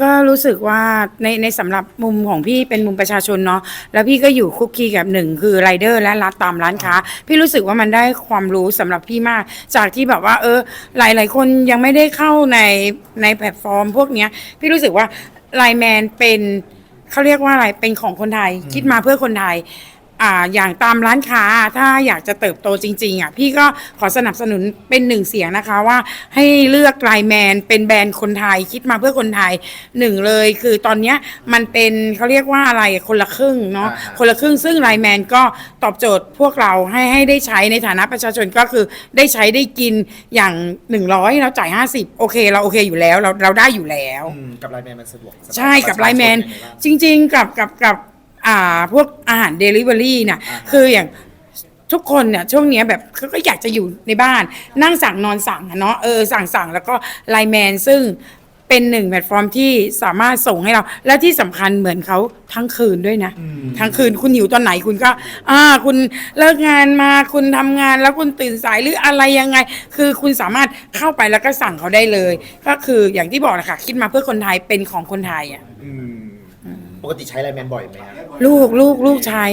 ก็รู้สึกว่าในในสำหรับมุมของพี่เป็นมุมประชาชนเนาะแล้วพี่ก็อยู่คุกคีกับหนึ่งคือไรเดอร์และร้านตามร้านค้า พี่รู้สึกว่ามันได้ความรู้สำหรับพี่มาก จากที่แบบว่า เออ หลายหลายคนยังไม่ได้เข้าในในแพลตฟอร์ม พวกเนี้ย พี่รู้สึกว่าไลแมนเป็นเขาเรียกว่าอะไรเป็นของคนไทย คิดมาเพื่อคนไทย อ่าอย่างตามร้านค้าถ้าอยากจะเติบโตจริง ๆอะพี่ก็ขอสนับสนุนเป็นหนึ่งเสียงนะคะว่าให้เลือกไลแมนเป็นแบรนด์คนไทยคิดมาเพื่อคนไทยหนึ่งเลยคือตอนเนี้ยมันเป็นเขาเรียกว่าอะไรคนละครึ่งเนาะอ่าฮะคนละครึ่งซึ่งไลแมนก็ตอบโจทย์พวกเราให้ให้ได้ใช้ในฐานะประชาชนก็คือได้ใช้ได้กินอย่าง 100แล้วจ่าย 50 โอเค เราโอเคอยู่แล้วเราเราได้อยู่แล้วอืมกับไลน์แมนมันสะดวกสำหรับใช่กับประไลชาชแมนยังไงบ้าง จริง ๆ กับกับกับ อ่าพวกอาหารเดลิเวอรี่น่ะอ่าฮะคืออย่างทุกคนเนี่ยช่วงเนี้ยแบบเขาก็อยากจะอยู่ในบ้าน นั่งสั่งนอนสั่งอะเนาะเออสั่งสั่งแล้วก็ไลแมนซึ่งเป็นหนึ่งแพลตฟอร์มที่สามารถส่งให้เรา และที่สำคัญเหมือนเขาทั้งคืนด้วยนะ ทั้งคืนคุณหิวตอนไหนคุณก็ อ่า คุณเลิกงานมาคุณทำงานแล้วคุณตื่นสายหรืออะไรยังไง คือคุณสามารถเข้าไปแล้วก็สั่งเขาได้เลย ก็คืออย่างที่บอกนะคะคิดมาเพื่อคนไทยเป็นของคนไทยอะ อืม ปกติใช้ไลน์แมนบ่อยไหมครับลูกลูกลูกใช้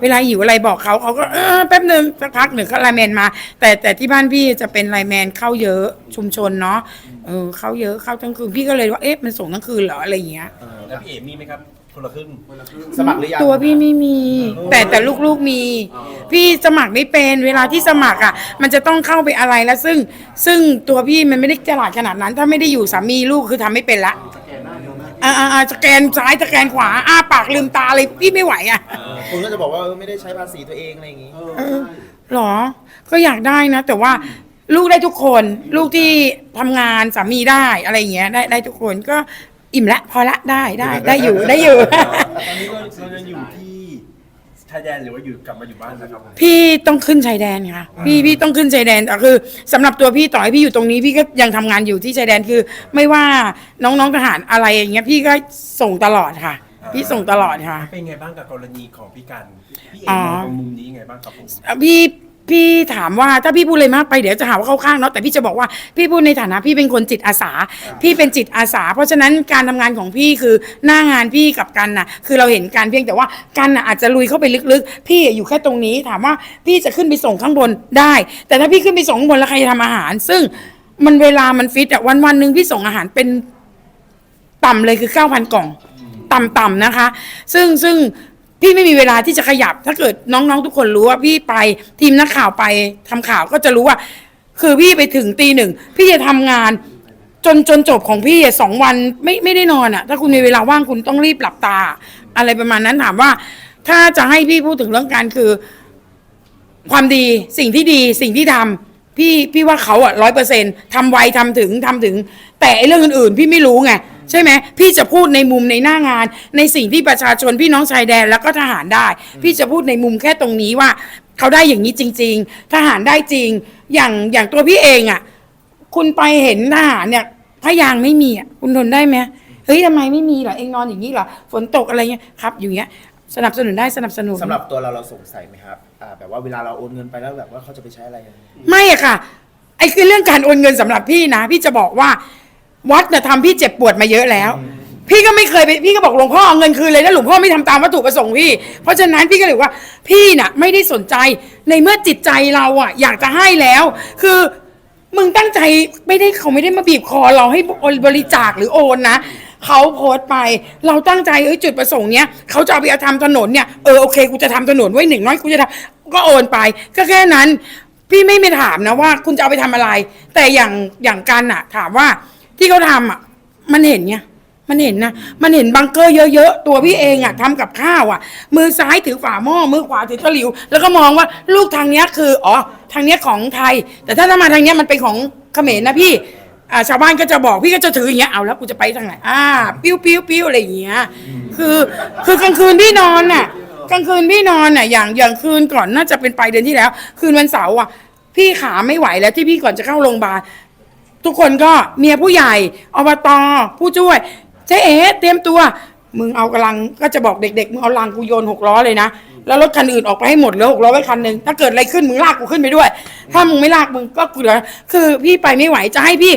เวลาหิวอะไรบอกเขาเขาก็เออแป๊บหนึ่งสักพักหนึ่งก็ไลน์แมนมา แต่แต่ที่บ้านพี่จะเป็นไลน์แมนเข้าเยอะชุมชนเนาะเออเข้าเยอะเข้าทั้งคืนพี่ก็เลยว่าเอ๊ะมันส่งทั้งคืนเหรออะไรอย่างเงี้ย เออแล้วพี่เอ๋มีไหมครับ คนละครึ่งสมัครหรือยังตัวพี่ไม่มี แต่แต่ลูกๆมี พี่สมัครไม่เป็นเวลาที่สมัครอะ มันจะต้องเข้าไปอะไรแล้วซึ่งซึ่งตัวพี่มันไม่ได้ฉลาดขนาดนั้น ถ้าไม่ได้อยู่สามีลูกคือทำไม่เป็นละ อ่าอ่าอ่าสแกนซ้ายสแกนขวาอ้าปากลืมตาเลยพี่ไม่ไหวอะคุณก็จะบอกว่าเออไม่ได้ใช้ภาษีตัวเองอะไรอย่างงี้ เออหรอ ก็อยากได้นะ แต่ว่าลูกได้ทุกคน ลูกที่ทำงานสามีได้อะไรอย่างเงี้ยได้ได้ทุกคนก็อิ่มละพอละได้ได้ได้อยู่ได้อยู่ ตอนนี้เราเรายังอยู่ที่ชายแดนหรือว่าอยู่กลับมาอยู่บ้านนะครับพี่ต้องขึ้นชายแดนค่ะ พี่พี่ต้องขึ้นชายแดนแต่คือสำหรับตัวพี่ต่อให้พี่อยู่ตรงนี้พี่ก็ยังทำงานอยู่ที่ชายแดนคือ ไม่ว่าน้องๆทหารอะไรอย่างเงี้ยพี่ก็ส่งตลอดค่ะ พี่ส่งตลอดค่ะ เป็นไงบ้างกับกรณีของพี่กันพี่เอ๋อ๋อมองตรงมุมนี้ยังไงบ้างครับผม อะพี่ พี่ถามว่าถ้าพี่พูดเลยมากไปเดี๋ยวจะหาว่าเข้าข้างเนาะแต่พี่จะบอกว่าพี่พูดในฐานะพี่เป็นคนจิตอาสา พี่เป็นจิตอาสา เพราะฉะนั้นการทำงานของพี่คือหน้างานพี่กับกันน่ะ คือเราเห็นการเพียงแต่ว่ากันน่ะอาจจะลุยเข้าไปลึกๆ พี่อยู่แค่ตรงนี้ถามว่าพี่จะขึ้นไปส่งข้างบนได้ แต่ถ้าพี่ขึ้นไปส่งข้างบนแล้วใครจะทำอาหาร ซึ่งมันเวลามันฟิตอะวันวันๆหนึ่งพี่ส่งอาหารเป็น ต่ำเลยคือ 9,000 กล่อง ต่ำๆนะคะ ซึ่งซึ่ง พี่ไม่มีเวลาที่จะขยับ ถ้าเกิดน้องๆทุกคนรู้ว่าพี่ไปทีมนักข่าวไปทำข่าวก็จะรู้ว่า คือพี่ไปถึงตีหนึ่งพี่จะทำงาน จนจนจบของพี่อะสองวันไม่ไม่ได้นอนอะถ้าคุณมีเวลาว่างคุณต้องรีบหลับตา อะไรประมาณนั้นถามว่า ถ้าจะให้พี่พูดถึงเรื่องการคือ ความดีสิ่งที่ดีสิ่งที่ทำพี่พี่ว่าเขาอะร้อยเปอร์เซ็นต์ทำไวทำถึงทำถึง แต่ไอ้เรื่องอื่นๆ พี่ไม่รู้ไง ใช่ไหมพี่จะพูดในมุมในหน้างาน ในสิ่งที่ประชาชนพี่น้องชายแดนแล้วก็ทหารได้ พี่จะพูดในมุมแค่ตรงนี้ว่า เขาได้อย่างนี้จริง ๆ ทหารได้จริง อย่างอย่างตัวพี่เองอะคุณไปเห็นทหารเนี่ยถ้ายางไม่มีอะคุณทนได้ไหมเฮ้ยทำไมไม่มีเหรอเองนอนอย่างนี้เหรอฝนตกอะไรเงี้ยครับ อยู่เงี้ยสนับสนุนได้สนับสนุน สำหรับตัวเราเราสงสัยไหมครับอ่าแบบว่าเวลาเราโอนเงินไปแล้วแบบว่าเขาจะไปใช้อะไรยังไงไม่อะค่ะ ไอ้คือเรื่องการโอนเงินสำหรับพี่นะ พี่จะบอกว่า วัดเนี่ยทำพี่เจ็บปวดมาเยอะแล้ว พี่ก็ไม่เคยไปพี่ก็บอกหลวงพ่อเอาเงินคืนเลยนะหลวงพ่อไม่ทำตามวัตถุประสงค์พี่ เพราะฉะนั้นพี่ก็เลยบอกว่าพี่น่ะไม่ได้สนใจในเมื่อจิตใจเราอะอยากจะให้แล้ว คือมึงตั้งใจไม่ได้เขาไม่ได้มาบีบคอเราให้บริจาคหรือโอนนะเขาโพสต์ไปเราตั้งใจเอ้ยจุดประสงค์เนี้ยเขาจะเอาไปเอาทำถนนเนี่ยเออโอเคกูจะทำถนนไว้หนึ่งน้อยกูจะทำก็โอนไป ก็แค่นั้น พี่ไม่ไม่ถามนะว่าคุณจะเอาไปทำอะไร แต่อย่างอย่างกันอะถามว่า ที่เขาทำอะ มันเห็นไงมันเห็นนะ มันเห็นบังเกอร์เยอะๆ ตัวพี่เองอะทำกับข้าวอะ มือซ้ายถือฝาหม้อ มือขวาถือตะหลิว แล้วก็มองว่าลูกทางเนี้ยคือ อ๋อ ทางเนี้ยของไทย แต่ถ้าถ้ามาทางเนี้ยมันเป็นของเขมรนะพี่ อ่า ชาวบ้านก็จะบอกพี่ก็จะถืออย่างเงี้ย เอาแล้วกูจะไปทางไหน อ่า ปิ้วปิ้วปิ้วอะไรอย่างเงี้ย คือ คือกลางคืนพี่นอนน่ะ กลางคืนพี่นอนน่ะ อย่าง อย่างคืนก่อนน่าจะเป็นปลายเดือนที่แล้ว คืนวันเสาร์อะ พี่ขาไม่ไหวแล้วที่พี่ก่อนจะเข้าโรงพยาบาล ทุกคนก็เมียผู้ใหญ่อบตผู้ช่วยเจ๊เอ๋เตรียมตัว มึงเอากำลังก็จะบอกเด็กๆมึงเอาลังกูโยนหกล้อเลยนะแล้วรถคันอื่นออกไปให้หมดเหลือหกล้อไว้คันหนึ่งถ้าเกิดอะไรขึ้นมึงลากกูขึ้นไปด้วย ถ้ามึงไม่ลากมึงก็กูเหลือคือพี่ไปไม่ไหวจะให้พี่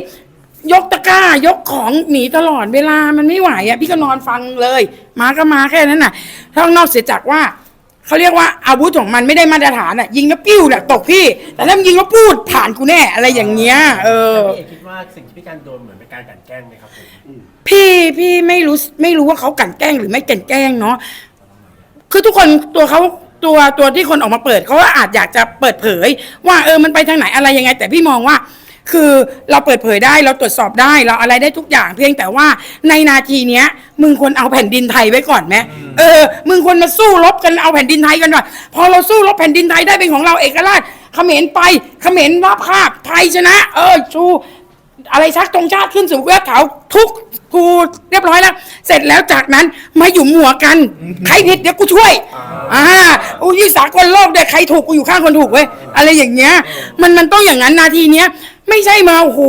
ยกตะกร้ายกของหนีตลอดเวลามันไม่ไหวอะพี่ก็นอนฟังเลย มาก็มาแค่นั้นน่ะถ้านอกเสียจากว่า เขาเรียกว่าอาวุธของมันไม่ได้มาตรฐานอะ ยิงแล้วปิ้วเนี่ยตกพี่ แต่ถ้ามันยิงแล้วพูดผ่านกูแน่อะไรอย่างเงี้ย เออ พี่เอกคิดว่าสิ่งที่พี่การโดนเหมือนเป็นการกลั่นแกล้งไหมครับผมพี่พี่ไม่รู้ไม่รู้ว่าเขากลั่นแกล้งหรือไม่กลั่นแกล้งเนาะคือทุกคนตัวเขาตัวตัวที่คนออกมาเปิดเขาว่าอาจอยากจะเปิดเผย ว่าเออมันไปทางไหนอะไรยังไง แต่พี่มองว่า คือเราเปิดเผยได้เราตรวจสอบได้เราอะไรได้ทุกอย่างเพียงแต่ว่าในนาทีเนี้ย มึงควรเอาแผ่นดินไทยไว้ก่อนไหมเออ มึงควรมาสู้รบกันเอาแผ่นดินไทยกันก่อนพอเราสู้รบแผ่นดินไทยได้เป็นของเราเอกราชเขมรไปเขมรรับภาพไทยชนะ เออชูอะไรชักตรงชาติขึ้นสู่ยอดเขาทุกกูเรียบร้อยแล้ว เสร็จแล้วจากนั้นมาหยุมหัวกัน ใครผิดเดี๋ยวกูช่วย อ่าอุ้ยสากลโลกเด็กใครถูกกูอยู่ข้างคนถูกเว้ยอะไรอย่างเงี้ย มันมันต้องอย่างนั้นนาทีเนี้ย ไม่ใช่มาโอ้โห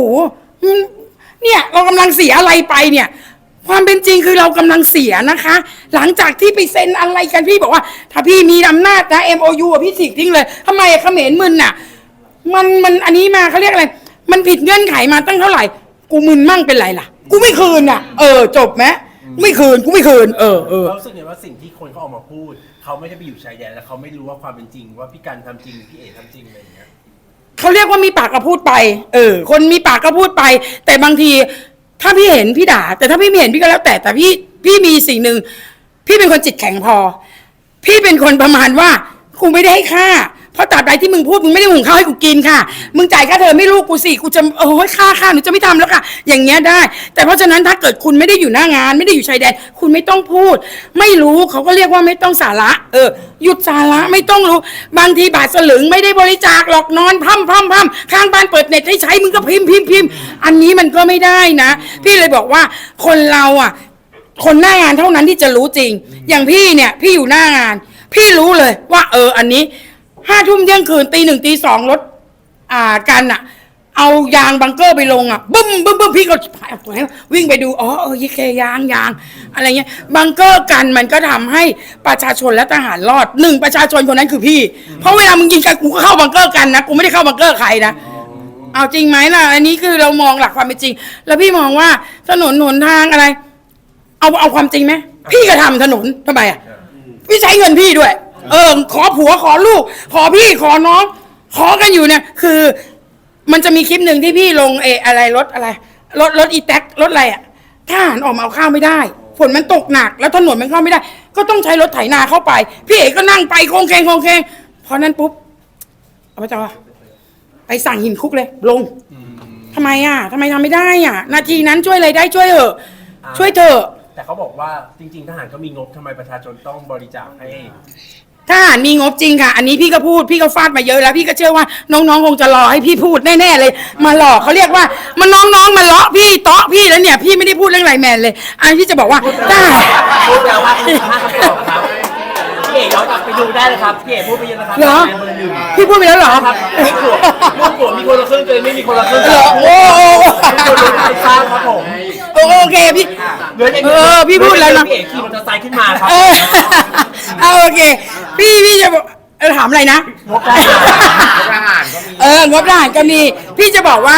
เนี่ยเรากำลังเสียอะไรไปเนี่ย ความเป็นจริงคือเรากำลังเสียนะคะ หลังจากที่ไปเซ็นอะไรกันพี่บอกว่า ถ้าพี่มีอำนาจนะ MOU อะพี่ฉีกทิ้งเลยทำไมเขมรมึนน่ะ มันมันอันนี้มาเขาเรียกอะไร มันผิดเงื่อนไขมาตั้งเท่าไหร่ กูมึนมั่งเป็นไรล่ะ กูไม่คืนอะ เออ จบไหมไม่คืนกูไม่คืนเออเออเขารู้สึกไงว่าสิ่งที่คนเขาออกมาพูด เขาไม่ได้ไปอยู่ชายแดนแล้วเขาไม่รู้ว่าความเป็นจริง ว่าพี่การทำจริงพี่เอกทำจริงอะไรอย่างเงี้ย เขาเรียกว่ามีปากก็พูดไป เออ คนมีปากก็พูดไป แต่บางที ถ้าพี่เห็นพี่ด่า แต่ถ้าพี่ไม่เห็นพี่ก็แล้วแต่แต่พี่พี่มีสิ่งหนึ่งพี่เป็นคนจิตแข็งพอ พี่เป็นคนประมาณว่ากูไม่ได้ให้ค่า ตราบใดที่มึงพูดมึงไม่ได้หุงข้าวให้กูกินค่ะ มึงจ่ายค่าเทอมไม่ลูกกูสิกูจะโอ้ยค่าค่าหนูจะไม่ทำแล้วค่ะ อย่างเงี้ยได้ แต่เพราะฉะนั้นถ้าเกิดคุณไม่ได้อยู่หน้างาน ไม่ได้อยู่ชายแดน คุณไม่ต้องพูด ไม่รู้เขาก็เรียกว่าไม่ต้องสาระ เออ หยุดสาระไม่ต้องรู้ บางทีบาทสลึงไม่ได้บริจาคหรอกนอนพั่มพั่มพั่มข้างบ้านเปิดเน็ตให้ใช้มึงก็พิมพ์พิมพ์พิมพ์อันนี้มันก็ไม่ได้นะ พี่เลยบอกว่าคนเราอะ คนหน้างานเท่านั้นที่จะรู้จริง อย่างพี่เนี่ย พี่อยู่หน้างาน พี่รู้เลยว่า เออ อันนี้ ห้าทุ่มเที่ยงคืนตีหนึ่งตีสองรถอ่ากันอะเอายางบังเกอร์ไปลงอะบึ้มบึ้มบึ้มพี่ก็พายวิ่งไปดูอ๋อเออยี่เคยางยางอะไรเงี้ยบังเกอร์กันมันก็ทำให้ประชาชนและทหารรอดหนึ่งประชาชนคนนั้นคือพี่ เพราะเวลามึงยิงกันกูก็เข้าบังเกอร์กันนะกูไม่ได้เข้าบังเกอร์ใครนะ เอาจริงไหมล่ะ อันนี้คือเรามองหลักความเป็นจริง แล้วพี่มองว่าถนนหนทางอะไร เอาเอาความจริงไหมพี่ก็ทำถนนทำไมอะพี่ใช้เงินพี่ด้วย เออ ขอผัวขอลูก ขอพี่ขอน้อง ขอกันอยู่เนี่ย คือ มันจะมีคลิปหนึ่งที่พี่ลงเอออะไรรถอะไรรถรถอีแท็กรถอะไรอะทหารออกมาเอาข้าวไม่ได้ฝนมันตกหนัก แล้วถนนมันเข้าไม่ได้ ก็ต้องใช้รถไถนาเข้าไป พี่เอกก็นั่งไปโคงเคงโคงเคงพอนั้นปุ๊บเอาไปจ้าไปสั่งหินคุกเลย ลงทำไมอะทำไมทำไม่ได้อะ นาทีนั้นช่วยอะไรได้ช่วยเถอะช่วยเถอะ แต่เขาบอกว่าจริง ๆ ทหารก็มีงบทำไมประชาชนต้องบริจาคให้ ถ้าหารมีงบจริงค่ะ อันนี้พี่ก็พูด พี่ก็ฟาดมาเยอะแล้ว พี่ก็เชื่อว่าน้องๆคงจะรอให้พี่พูดแน่ๆเลย มาหลอกเขาเรียกว่า มันน้องๆมาเลาะพี่เตาะพี่แล้วเนี่ย พี่ไม่ได้พูดเรื่องไรแมนเลย อันพี่จะบอกว่าถ้า พูดแล้วว่าคุณภาพคำตอกครับ อกย้อนกลับไปดูได้เลยครับพี่เอกพูดไปเยอะนะครับเหรอแมนเบอร์หนึ่งพี่พูดไปแล้วเหรอครับลูกผัวลูกผัวมีคนละครึ่งตัวเองไม่มีคนละครึ่งเหรอโอ้โหคนรู้ใครทราบครับผมโอเคพี่เหลืออย่างดียวเออพี่พูดแล้วนะ พี่เอกขี่มอเตอร์ไซค์ขึ้นมาครับเออเอาโอเค พี่พี่จะบอกเออถามอะไรนะ งบทหารทหารก็มี เอองบทหารก็มี พี่จะบอกว่า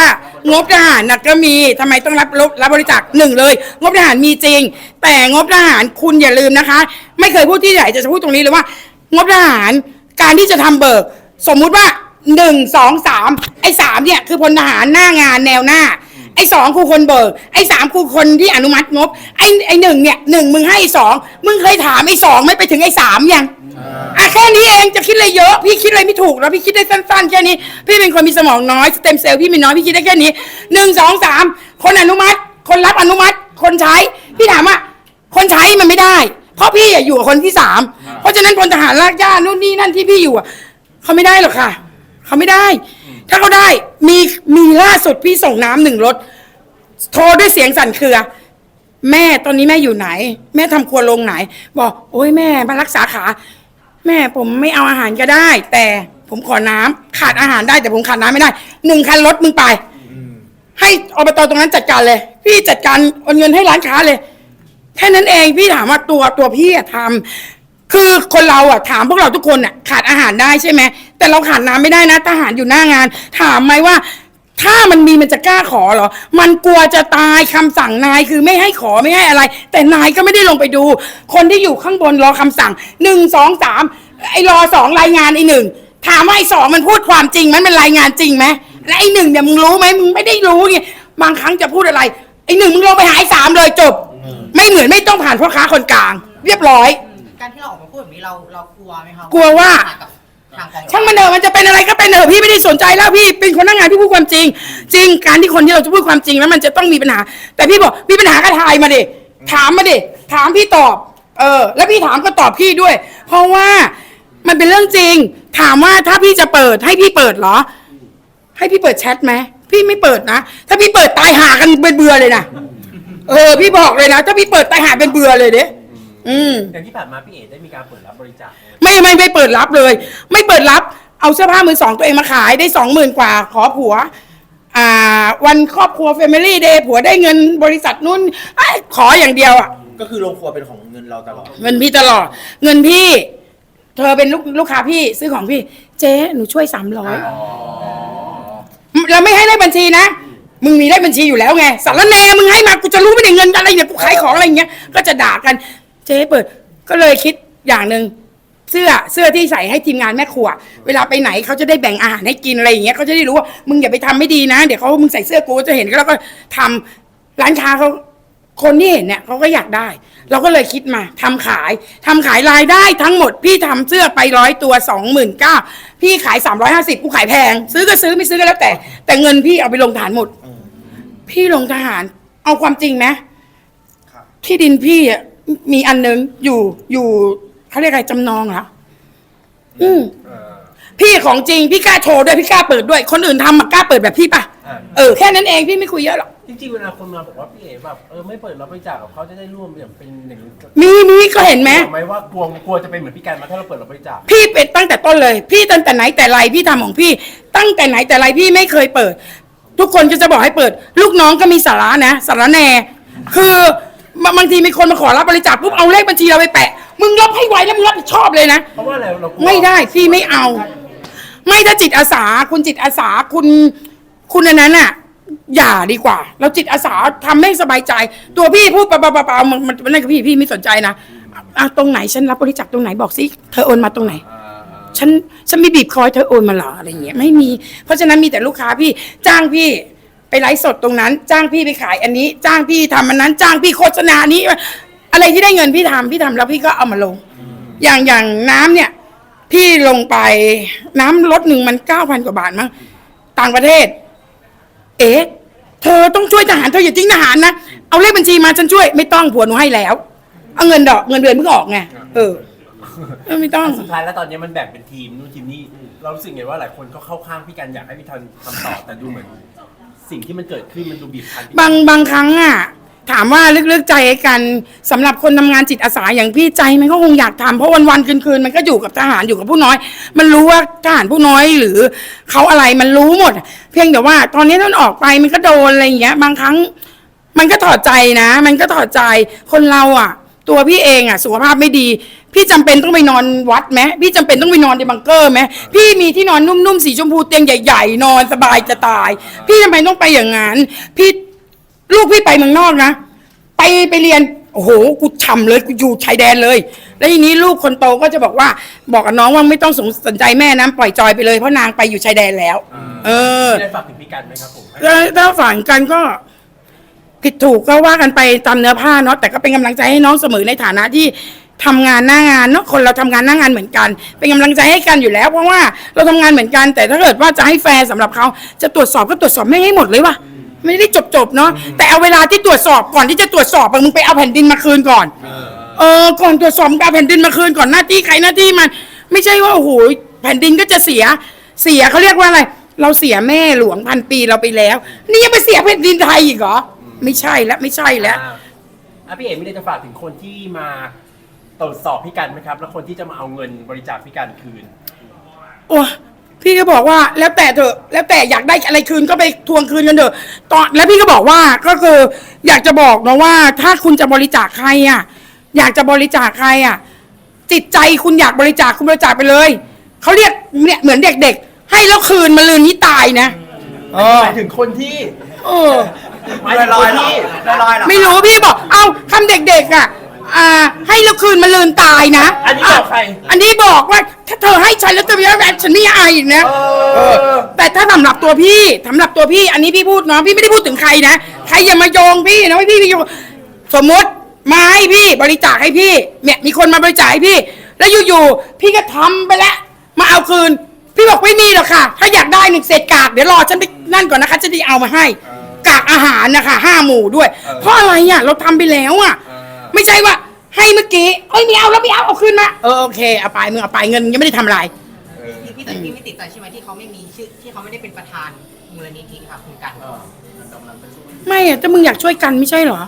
งบทหารนะก็มีทำไมต้องรับรับรับบริจาคหนึ่งเลย งบทหารมีจริง แต่งบทหารคุณอย่าลืมนะคะ ไม่เคยพูดที่ไหนจะพูดตรงนี้เลยว่า งบทหารการที่จะทำเบิก สมมุติว่าหนึ่งสองสามไอ้สามเนี่ยคือพลทหารหน้างานแนวหน้า ไอ้สองคือคนเบิก ไอ้สามคือคนที่อนุมัติงบ ไอ้ไอ้หนึ่งเนี่ยหนึ่งมึงให้สองมึงเคยถามไอ้สองไม่ไปถึงไอ้สามยังอะแค่นี้เองจะคิดอะไรเยอะ พี่คิดอะไรไม่ถูกแล้วพี่คิดได้สั้นๆแค่นี้ พี่เป็นคนมีสมองน้อยสเต็มเซลล์พี่มีน้อยพี่คิดได้แค่นี้หนึ่งสองสามคนอนุมัติ คนรับอนุมัติ คนใช้ พี่ถามว่า คนใช้มันไม่ได้ เพราะพี่อะอยู่กับคนที่สามเพราะฉะนั้นพลทหารลากย่านู่นนี่นั่นที่พี่อยู่อะเขาไม่ได้หรอกค่ะ เขาไม่ได้ ถ้าเขาได้มีมีล่าสุดพี่ส่งน้ำหนึ่งรถ โทรด้วยเสียงสั่นเครือ แม่ตอนนี้แม่อยู่ไหน แม่ทำครัวลงไหน บอก โอ้ยแม่มารักษาขา แม่ผมไม่เอาอาหารก็ได้ แต่ผมขอน้ำขาดอาหารได้แต่ผมขาดน้ำไม่ได้หนึ่งคันรถมึงไป ให้อบตตรงนั้นจัดการเลย พี่จัดการโอนเงินให้ร้านค้าเลย แค่นั้นเองพี่ถามว่าตัวตัวพี่อะทำ คือคนเราอะถามพวกเราทุกคนอะขาดอาหารได้ใช่ไหมแต่เราขาดน้ำไม่ได้นะทหารอยู่หน้างาน ถามไหมว่าทถ้ามันมีมันจะกล้าขอเหรอ มันกลัวจะตายคำสั่งนายคือไม่ให้ขอไม่ให้อะไร แต่นายก็ไม่ได้ลงไปดู คนที่อยู่ข้างบนรอคำสั่งหนึ่งสองสามไอ้รอสองรายงานไอ้หนึ่งถามว่าไอ้สองมันพูดความจริงไหมมันรายงานจริงไหมและไอ้หนึ่งเนี่ยมึงรู้ไหมมึงไม่ได้รู้ไงบางครั้งจะพูดอะไรไอ้หนึ่งมึงลงไปหาไอ้สามเลยจบ ไม่เหมือนไม่ต้องผ่านพ่อค้าคนกลาง เรียบร้อย การที่เราออกมาพูดแบบนี้เราเรากลัวไหมคะกลัวว่ากับทางกอง ช่างมันเถอะมันจะเป็นอะไรก็เป็นเถอะพี่ไม่ได้สนใจแล้วพี่เป็นคนนั่งงานพี่พูดความจริง จริงการที่คนที่เราจะพูดความจริงแล้วมันจะต้องมีปัญหา แต่พี่บอกมีปัญหาก็ทายมาดิถามมาดิถามพี่ตอบ เออ แล้วพี่ถามก็ตอบพี่ด้วย เพราะว่ามันเป็นเรื่องจริง ถามว่าถ้าพี่จะเปิดให้พี่เปิดเหรอ ให้พี่เปิดแชทไหมพี่ไม่เปิดนะถ้าพี่เปิดตายหากันเป็นเบื่อเลยนะเออ พี่บอกเลยนะ ถ้าพี่เปิดตายหาเป็นเบื่อเลยเด้ อืม อย่างที่ผ่านมาพี่เอ๋ได้มีการเปิดรับบริจาคไหมไม่ไม่ไม่เปิดรับเลย ไม่เปิดรับ เอาเสื้อผ้ามือสองตัวเองมาขายได้สองหมื่นกว่า ขอผัว อ่า วันครอบครัว Family Day ผัวได้เงินบริษัทนู้นไอ้ขออย่างเดียวอะ ก็คือโรงครัวเป็นของเงินเราตลอด เงินพี่ตลอด เงินพี่ เธอเป็นลูกลูกค้าพี่ซื้อของพี่ เจ๊หนูช่วยสามร้อยเราไม่ให้เลขบัญชีนะ มึงมีเลขบัญชีอยู่แล้วไงสารแหนมึงให้มากูจะรู้ไม่ได้เงินอะไรเนี่ยกูขายของอะไรอย่างเงี้ย ก็จะด่ากัน เจ๊เปิด ก็เลยคิดอย่างหนึ่งเสื้อเสื้อที่ใส่ให้ทีมงานแม่ครัว เวลาไปไหนเขาจะได้แบ่งอาหารให้กินอะไรอย่างเงี้ยเขาจะได้รู้ว่ามึงอย่าไปทำไม่ดีนะ เดี๋ยวเขามึงใส่เสื้อกูจะเห็นแล้วก็ทำร้านค้าเขาคนที่เห็นเนี่ยเขาก็อยากได้ เราก็เลยคิดมาทำขายทำขายรายได้ทั้งหมด พี่ทำเสื้อไปร้อยตัวสองหมื่นเก้าพี่ขายสามร้อยห้าสิบกูขายแพง ซื้อก็ซื้อไม่ซื้อก็แล้วแต่ แต่เงินพี่เอาไปลงทหารหมด พี่ลงทหาร เอาความจริงไหมครับที่ดินพี่อะ มีอันนึงอยู่อยู่เขาเรียกอะไรจำนองเหรออืมเออพี่ของจริงพี่กล้าโชว์ด้วยพี่กล้าเปิดด้วย คนอื่นทำมากล้าเปิดแบบพี่ปะอ่าเออแค่นั้นเองพี่ไม่คุยเยอะหรอกจริงๆเวลาคนมาบอกว่าพี่เอ๋แบบเออไม่เปิดรับบริจาคกับเขาจะได้ร่วมอย่างเป็นอย่างนี้มีมีก็เห็นไหมบอกไหมว่ากลัวกลัวจะเป็นเหมือนพี่การมาถ้าเราเปิดรับบริจาคพี่เป็นตั้งแต่ต้นเลย พี่ตั้งแต่ไหนแต่ไรพี่ทำของพี่ ตั้งแต่ไหนแต่ไรพี่ไม่เคยเปิด ทุกคนก็จะบอกให้เปิด ลูกน้องก็มีสาระนะสาระแหน่คือ บางบางทีมีคนมาขอรับบริจาคปุ๊บเอาเลขบัญชีเราไปแปะ มึงรับให้ไวแล้วมึงรับผิดชอบเลยนะ เพราะว่าอะไรเรากลัวไม่ได้พี่ไม่เอา ไม่ถ้าจิตอาสา คุณจิตอาสาคุณ คุณอันนั้นน่ะ อย่าดีกว่า เราจิตอาสาทำให้สบายใจ ตัวพี่พูดเปล่าๆเปล่าๆมันมันมันนั่นกับพี่พี่ไม่สนใจนะอะตรงไหนฉันรับบริจาคตรงไหนบอกสิเธอโอนมาตรงไหน อ่าอ่าฉันฉันไม่บีบคอยเธอโอนมาเหรออะไรเงี้ยไม่มี เพราะฉะนั้นมีแต่ลูกค้าพี่จ้างพี่ ไปไลฟ์สดตรงนั้น จ้างพี่ไปขายอันนี้ จ้างพี่ทำอันนั้น จ้างพี่โฆษณานี้ อะไรที่ได้เงินพี่ทำพี่ทำแล้วพี่ก็เอามาลง อย่างอย่างน้ำเนี่ย พี่ลงไปน้ำรถหนึ่งมันเก้าพันกว่าบาทมั้งต่างประเทศ เอ๊ะเธอต้องช่วยทหารเธออย่าทิ้งทหารนะ เอาเลขบัญชีมาฉันช่วย ไม่ต้องผัวหนูให้แล้ว เอาเงินดอกเงินเดือนเพิ่งออกไงเออเออไม่ต้อง สุดท้ายแล้วตอนนี้มันแบ่งเป็นทีมนู่นทีมนี่เรารู้สึกไงว่าหลายคนก็เข้าข้างพี่กันอยากให้พี่ทันทำต่อแต่ดูเหมือน สิ่งที่มันเกิดขึ้นมันดูบีบคั้น บางบางครั้งอะถามว่าลึกๆใจกันสำหรับคนทำงานจิตอาสาอย่างพี่ใจมันก็คงอยากทำเพราะวันๆคืนคืนๆมันก็อยู่กับทหารอยู่กับผู้น้อย มันรู้ว่าทหารผู้น้อยหรือเขาอะไรมันรู้หมด เพียงแต่ว่า ตอนนี้ท่านออกไปมันก็โดนอะไรอย่างเงี้ย บางครั้ง มันก็ถอดใจนะ มันก็ถอดใจคนเราอะตัวพี่เองอะสุขภาพไม่ดี พี่จำเป็นต้องไปนอนวัดไหมพี่จำเป็นต้องไปนอนในบังเกอร์ไหมพี่มีที่นอนนุ่มๆสีชมพูเตียงใหญ่ ๆ นอนสบายจะตาย พี่จำเป็นต้องไปอย่างนั้นพี่ลูกพี่ไปเมืองนอกนะ ไปไปเรียนโอ้โหกูฉ่ำเลยกูอยู่ชายแดนเลย แล้วทีนี้ลูกคนโตก็จะบอกว่า บอกกับน้องว่าไม่ต้องสงสนใจแม่นะปล่อยจอยไปเลยเพราะนางไปอยู่ชายแดนแล้ว เออ ได้ฝากถึงพี่กันไหมครับผมถ้าถ้าฝังกันก็ผิดถูกก็ว่ากันไปตามเนื้อผ้าเนาะแต่ก็เป็นกำลังใจให้น้องเสมอในฐานะที่ ทำงานหน้างานเนาะคนเราทำงานหน้างานเหมือนกัน เป็นกำลังใจให้กันอยู่แล้ว เพราะว่าเราทำงานเหมือนกัน แต่ถ้าเกิดว่าจะให้แฟร์สำหรับเขาจะตรวจสอบก็ตรวจสอบไม่งให้หมดเลยว่ะไม่ได้จบจบๆเนาะแต่เอาเวลาที่ตรวจสอบก่อนที่จะตรวจสอบอะมึงไปเอาแผ่นดินมาคืนก่อน เออก่อนตรวจสอบมึงเอาแผ่นดินมาคืนก่อนหน้าที่ใครหน้าที่มัน ไม่ใช่ว่าโอ้โหแผ่นดินก็จะเสียเสียเขาเรียกว่าอะไร เราเสียแม่หลวงพันปีเราไปแล้ว นี่ยังไปเสียแผ่นดินไทยอีกเหรอไม่ใช่แล้วไม่ใช่แล้ว อ่าอะพี่เอ๋ไม่ได้จะฝากถึงคนที่มา ตรวจสอบพี่กันไหมครับ แล้วคนที่จะมาเอาเงินบริจาคพี่กันคืน โอ้ยพี่ก็บอกว่าแล้วแต่เถอะแล้วแต่อยากได้อะไรคืนก็ไปทวงคืนกันเถอะตอนแล้วพี่ก็บอกว่าก็คืออยากจะบอกนะว่า ถ้าคุณจะบริจาคใครอะ อยากจะบริจาคใครอะ จิตใจคุณอยากบริจาคคุณบริจาคไปเลยเขาเรียกเนี่ยเหมือนเด็กๆ ให้แล้วคืนมาลืนนี้ตายนะเเออหมายถึงคนที่เออ หมายถึงคนที่ ลอยๆเหรอ ไม่รู้พี่บอก เอ้าคำเด็กๆอะ อ่าให้เราคืนมาลืนตายนะอันนี้บอกใครอันนี้บอกว่าถ้าเธอให้ฉันแล้วจะไม่ได้แบบฉันไม่อายอีกนะ เออ แต่ถ้าสำหรับตัวพี่สำหรับตัวพี่ อันนี้พี่พูดเนาะพี่ไม่ได้พูดถึงใครนะ ใครอย่ามาโยงพี่นะว่าพี่พี่โยงสมมติมาให้พี่บริจาคให้พี่เนี่ยมีคนมาบริจาคให้พี่ แล้วอยู่ๆพี่ก็ทำไปแล้วมาเอาคืน พี่บอกไม่มีหรอกค่ะ ถ้าอยากได้หนึ่งเศษกากเดี๋ยวรอฉันไปนั่นก่อนนะคะจะได้เอามาให้ กากอาหารนะคะห้าหมู่ด้วย เพราะอะไรอะเราทำไปแล้วอะ ไม่ใช่ว่าให้เมื่อกี้เอ้ยไม่เอาแล้วไม่เอาเอาคืนมาเออโอเคเอาไปมึงเอาไปเงินยังไม่ได้ทำอะไร พี่พี่แต่พี่ไม่ติดใจใช่ไหมที่เขาไม่มีชื่อที่เขาไม่ได้เป็นประธานมูลนิธิค่ะคุณกันไม่อะแต่มึงอยากช่วยกันไม่ใช่เหรอ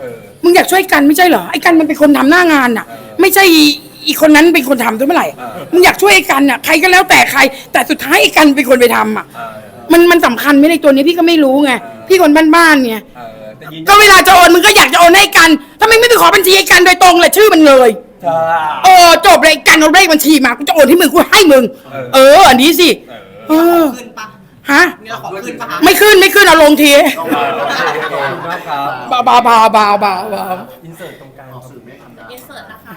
เออ มึงอยากช่วยกันไม่ใช่เหรอไอ้กันมันเป็นคนทำหน้างานน่ะ ไม่ใช่อีอีกคนนั้นเป็นคนทำด้วยเมื่อไหร่เออ มึงอยากช่วยไอ้กันน่ะใครก็แล้วแต่ใคร แต่สุดท้ายไอ้กันเป็นคนไปทำอะ เออ มันมันสำคัญไหมในตัวนี้พี่ก็ไม่รู้ไง พี่คนบ้านๆไง เออ แต่ยืนก็เวลาจะโอนมึงก็อยากจะโอนให้กันทำไมไม่ไปขอบัญชีไอ้กันโดยตรงเลยชื่อมันเลยจ้าเออจบเลยไอ้กันเอาเลขบัญชีมากูจะโอนให้มึงกูให้มึง เออเอออันนี้สิเออเออขึ้นปะฮะ นี่เราขอขึ้นปะคะไม่ขึ้นไม่ขึ้นเอาลงทีขอบคุณมากครับเบาเบาเบาเบาเบาเบาอินเสิร์ตตรงกลางครับ อินเสิร์ตนะคะ